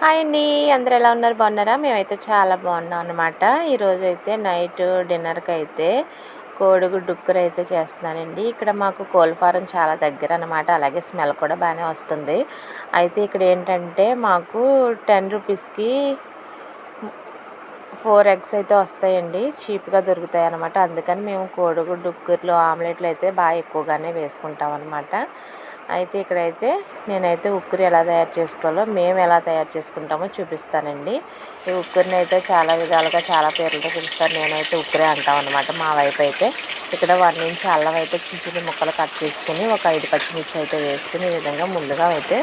Hi అండి. అందరు ఎలా ఉన్నారు? బాగున్నారా? మేమైతే చాలా బాగున్నాం అనమాట ఈరోజు అయితే నైట్ డిన్నర్కి అయితే కోడిగుడ్డు ఉక్కర అయితే చేస్తున్నానండి. ఇక్కడ మాకు కోళ్ళ ఫారం చాలా దగ్గర అనమాట అలాగే స్మెల్ కూడా బాగానే వస్తుంది. అయితే ఇక్కడ ఏంటంటే మాకు టెన్ రూపీస్కి ఫోర్ ఎగ్స్ అయితే వస్తాయండి. చీప్గా దొరుకుతాయి అనమాట అందుకని మేము కోడిగుడ్డు ఉక్కర్లు ఆమ్లెట్లు అయితే బాగా ఎక్కువగానే వేసుకుంటాం అనమాట అయితే ఇక్కడైతే నేనైతే ఉక్కురి ఎలా తయారు చేసుకోవాలో మేము ఎలా తయారు చేసుకుంటామో చూపిస్తానండి. ఈ ఉక్కురిని అయితే చాలా విధాలుగా చాలా పేర్లతో పిలుస్తారు. నేనైతే ఉక్కురే అంటాం అనమాట మా వైపు అయితే ఇక్కడ వన్ ఇంచ్ అల్లం అయితే చిన్న చిన్న ముక్కలు కట్ చేసుకుని ఒక ఐదు పచ్చిమిర్చి అయితే వేసుకుని ఈ విధంగా ముందుగా అయితే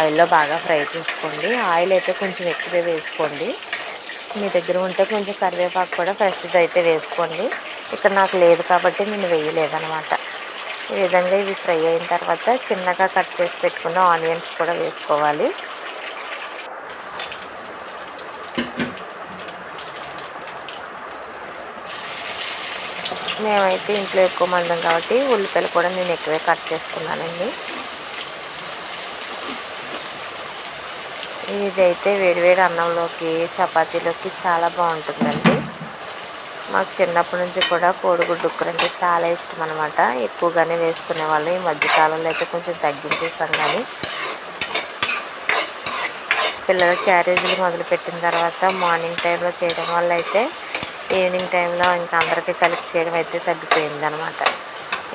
ఆయిల్లో బాగా ఫ్రై చేసుకోండి. ఆయిల్ అయితే కొంచెం ఎక్కువే వేసుకోండి. మీ దగ్గర ఉంటే కొంచెం కరివేపాకు కూడా ఫ్రెష్ది అయితే వేసుకోండి. ఇక్కడ నాకు లేదు కాబట్టి నేను వేయలేదనమాట ఈ విధంగా ఇవి ఫ్రై అయిన తర్వాత చిన్నగా కట్ చేసి పెట్టుకున్న ఆనియన్స్ కూడా వేసుకోవాలి. మేమైతే ఇంట్లో ఎక్కువ మందం కాబట్టి ఉల్లిపాయలు కూడా నేను ఎక్కువే కట్ చేసుకున్నానండి. ఇదైతే వేడివేడి అన్నంలోకి చపాతీలోకి చాలా బాగుంటుందండి. మాకు చిన్నప్పటి నుంచి కూడా కోడిగుడ్డు ఉక్కర అంటే చాలా ఇష్టం అనమాట ఎక్కువగానే వేసుకునే వాళ్ళు. ఈ మధ్యకాలంలో అయితే కొంచెం తగ్గించేసాం కానీ పిల్లల క్యారేజీలు మొదలుపెట్టిన తర్వాత మార్నింగ్ టైంలో చేయడం వల్ల అయితే ఈవినింగ్ టైంలో ఇంకా అందరికీ కలిపి చేయడం అయితే తగ్గిపోయింది అనమాట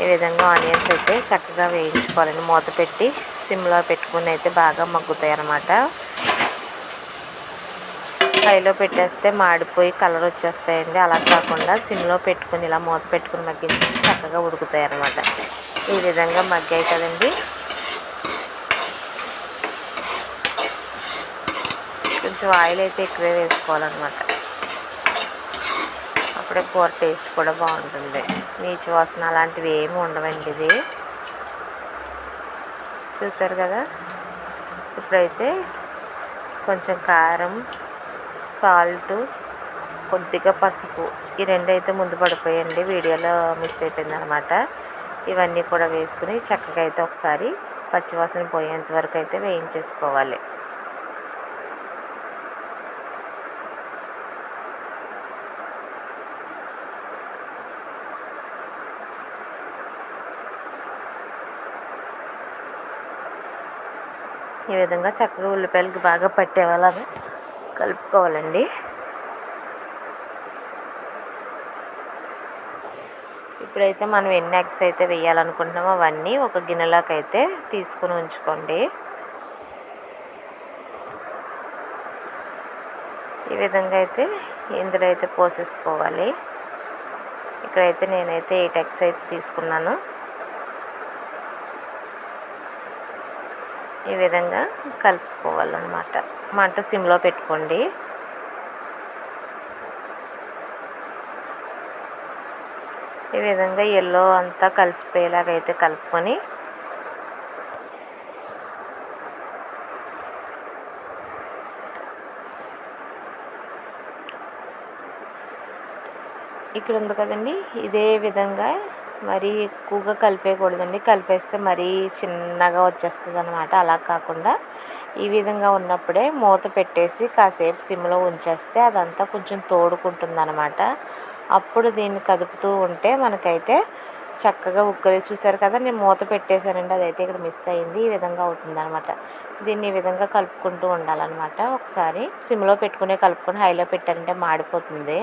ఈ విధంగా ఆనియన్స్ అయితే చక్కగా వేయించుకోవాలండి మూత పెట్టి సిమ్లో పెట్టుకుని అయితే బాగా మగ్గుతాయి అన్నమాట ఫ్రైలో పెట్టేస్తే మాడిపోయి కలర్ వచ్చేస్తాయండి. అలా కాకుండా సిమ్లో పెట్టుకుని ఇలా మూత పెట్టుకుని మగ్గించి చక్కగా ఉడుకుతాయి అన్నమాట ఈ విధంగా మగ్గాయి కదండి. కొంచెం ఆయిల్ అయితే ఎక్కువే వేసుకోవాలన్నమాట. అప్పుడే కూర టేస్ట్ కూడా బాగుంటుంది. నీచు వాసన అలాంటివి ఏమి ఉండవండి ఇది. చూసారు కదా? ఇప్పుడైతే కొంచెం కారం సాల్ట్ కొద్దిగా పసుపు. ఈ రెండు అయితే ముందు పడిపోయండి. వీడియోలో మిస్ అయిపోయింది అనమాట ఇవన్నీ కూడా వేసుకుని చక్కగా అయితే ఒకసారి పచ్చివాసన పోయేంత వరకు అయితే వేయించేసుకోవాలి. ఈ విధంగా చక్కగా ఉల్లిపాయలకి బాగా పట్టేవాళ్ళని కలుపుకోవాలండి. ఇప్పుడైతే మనం ఎన్ని ఎగ్స్ అయితే వేయాలనుకుంటున్నామో అవన్నీ ఒక గిన్నెలోకి అయితే తీసుకుని ఉంచుకోండి. ఈ విధంగా అయితే ఇందులో అయితే పోసేసుకోవాలి. ఇక్కడైతే నేనైతే ఎయిట్ ఎగ్స్ అయితే తీసుకున్నాను. ఈ విధంగా కలుపుకోవాలన్నమాట. మంట సిమ్లో పెట్టుకోండి. ఈ విధంగా ఎల్లో అంతా కలిసిపోయేలాగా అయితే కలుపుకొని ఇక్కడ ఉంది కదండి ఇదే విధంగా మరీ ఎక్కువగా కలిపేయకూడదండి. కలిపేస్తే మరీ చిన్నగా వచ్చేస్తుంది అనమాట అలా కాకుండా ఈ విధంగా ఉన్నప్పుడే మూత పెట్టేసి కాసేపు సిమ్లో ఉంచేస్తే అదంతా కొంచెం తోడుకుంటుంది అనమాట అప్పుడు దీన్ని కదుపుతూ ఉంటే మనకైతే చక్కగా ఉక్కరి చూసారు కదా నేను మూత పెట్టేశానండి అదైతే ఇక్కడ మిస్ అయింది ఈ విధంగా అవుతుంది అనమాట దీన్ని ఈ విధంగా కలుపుకుంటూ ఉండాలన్నమాట. ఒకసారి సిమ్లో పెట్టుకునే కలుపుకొని హైలో పెట్టారంటే మాడిపోతుంది.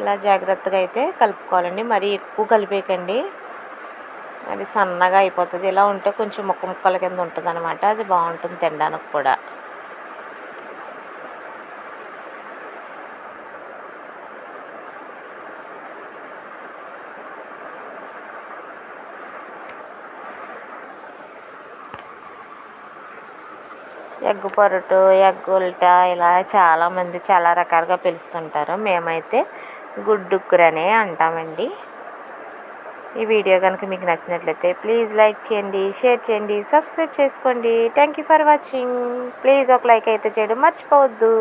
ఇలా జాగ్రత్తగా అయితే కలుపుకోవాలండి. మరీ ఎక్కువ కలిపేయకండి. మరి సన్నగా అయిపోతుంది. ఇలా ఉంటే కొంచెం ముక్క ముక్కల కింద ఉంటుంది అనమాట అది బాగుంటుంది తినడానికి కూడా. ఎగ్గు పొరటు ఎగ్ ఉల్టా ఇలా చాలామంది చాలా రకాలుగా పిలుస్తుంటారు. మేమైతే గుడ్డుక్కురనే అంటామండి. ఈ వీడియో కనుక మీకు నచ్చినట్లయితే ప్లీజ్ లైక్ చేయండి షేర్ చేయండి సబ్స్క్రైబ్ చేసుకోండి. Thank you for watching. Please ఒక లైక్ అయితే చేయడం మర్చిపోవద్దు.